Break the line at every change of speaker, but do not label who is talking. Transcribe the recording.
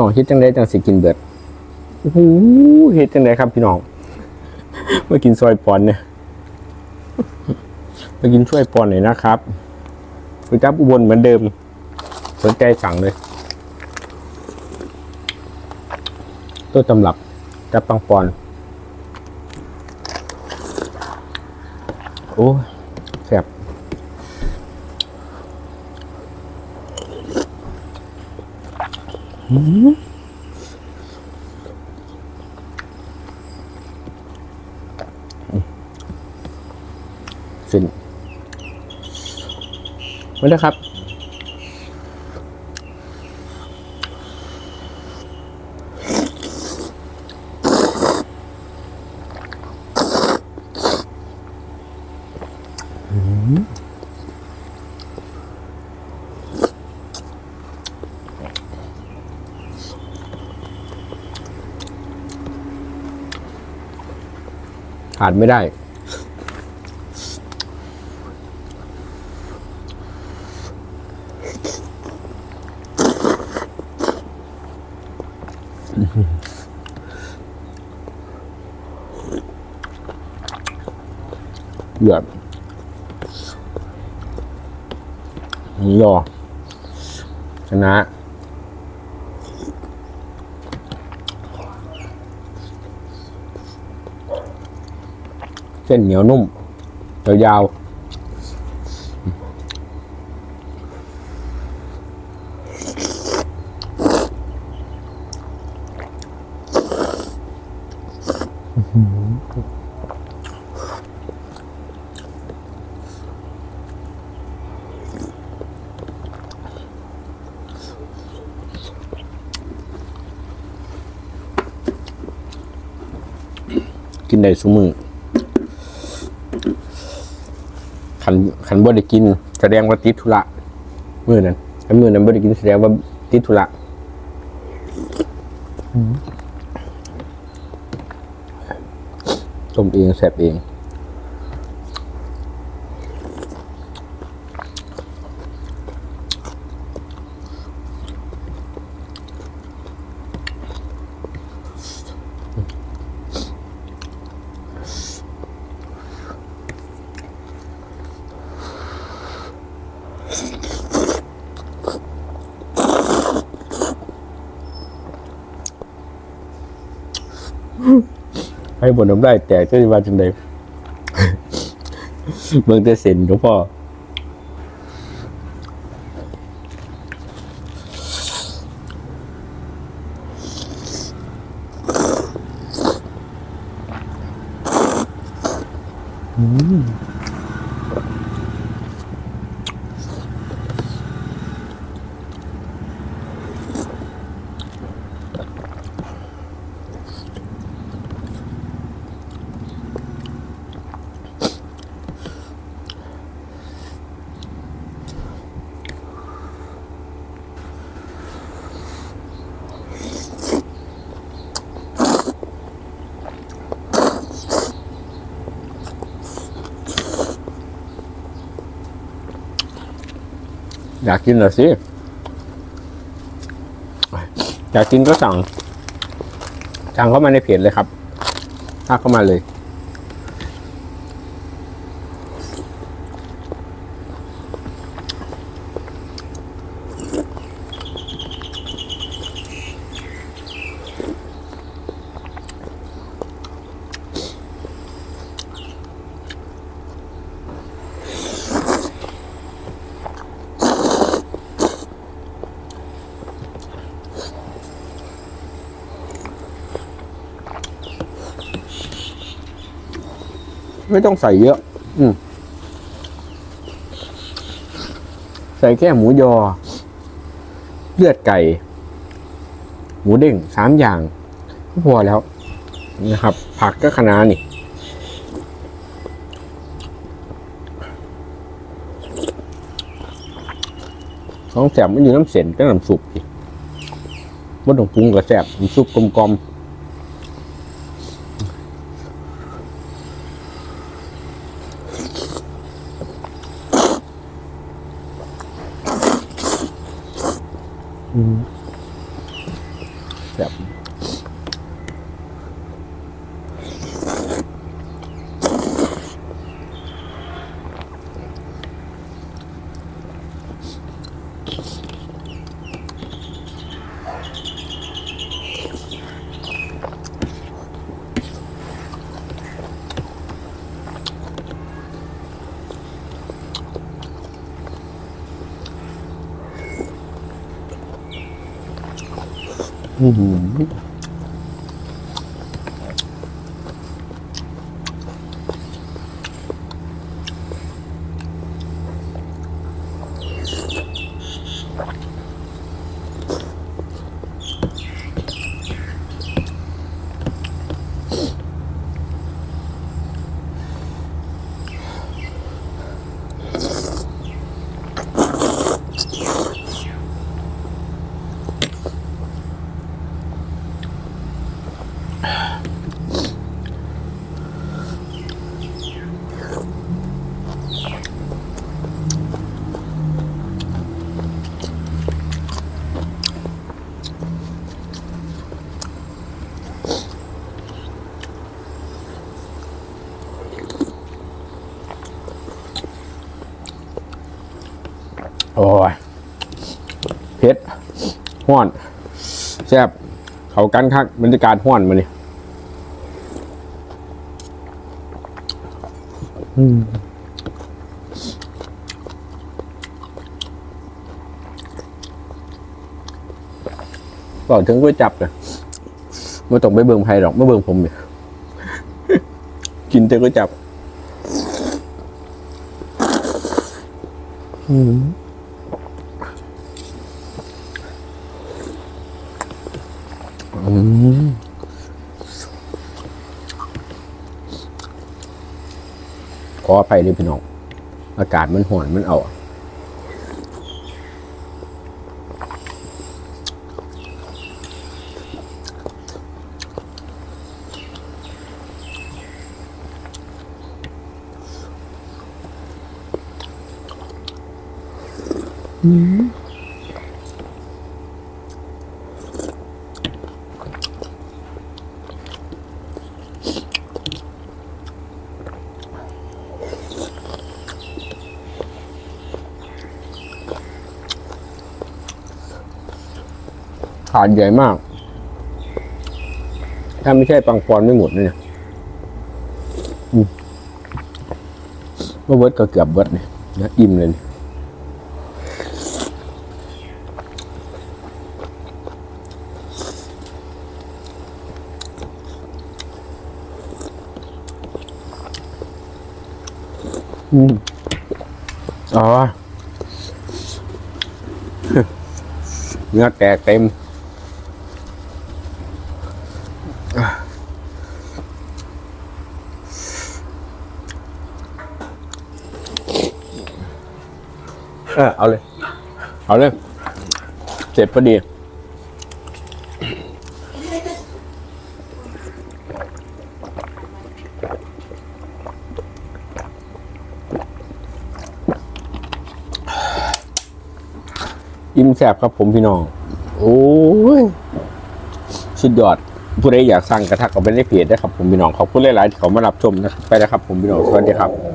น้องเฮ็ดจังไดจังสิกินเบิดโอ้โหเฮ็ดจังไดครับพี่น้องมากินซอยปอนเนี่ยมากินช่วยปอนหน่อยนะครับไปจับอุบลเหมือนเดิม สนใจสั่งเลยต้นตำรับจับปังปอน โอ้ยแซ่บ อืมฟินมาเด้ครับ ขาดไม่ได้เดือดยอชนะ ส้นเหนียวนุ่มยาวๆกินได้สุมือ ขันขันบ่ได้กิน แสดงว่าติดธุระมือนั้นขันมือนั้นบ่ได้กินแสดงว่าติดธุระต้มเองแซ่บเอง ให้บนน้ำได้แต่ก็จะว่าจังใดเมืองแต่เซ็นหลวงพ่ออ อยากกินเหรอสิ อยากกินก็สั่งสั่งเข้ามาในเพจเลยครับทักเข้ามาเลย ไม่ต้องใส่เยอะ อืมใส่แค่หมูยอ เลือดไก่ หมูเด้งสามอย่างก็พอแล้วนะครับ ผักก็คะน้านี่ของแสบมันอยู่น้ำเส้นก็น้ำซุปอีกบ่ต้องปรุงกับแสบน้ำซุปกลมๆ แบบ อื โอ้ยเผ็ดห้อนแซ่บเขากันคักบรรยากาศห้อนมาเนี่ยอืมบอกถึงก๋วยจับเลยไม่ต้องไปเบิ่งไพ่หรอกไม่เบิ่งผมเนี่ยกินแต่ก๋วยจับ อืม ออภัยด้วยพี่น้อง อากาศมันห่อนมันเอา ขาดใหญ่มาก ถ้าไม่ใช่ปังปอนไม่หมดเนี่ยอืมเมื่อเบิร์ดก็เกือบเบิร์ดเนี่ยนะอิ่มเลยนี่ยอืมอ๋อเนื้อแตกเต็ม เออเอาเลย เอาเลย เสร็จพอดี อิ่มแสบครับผมพี่น้อง โอ้ย สุดยอด ผู้ใดอยากสั่งกระทักเอาไปในเพจได้ครับผมพี่น้องขอบคุณหลายๆที่เขามารับชมนะครับ ไปนะครับผมพี่น้อง สวัสดีครับ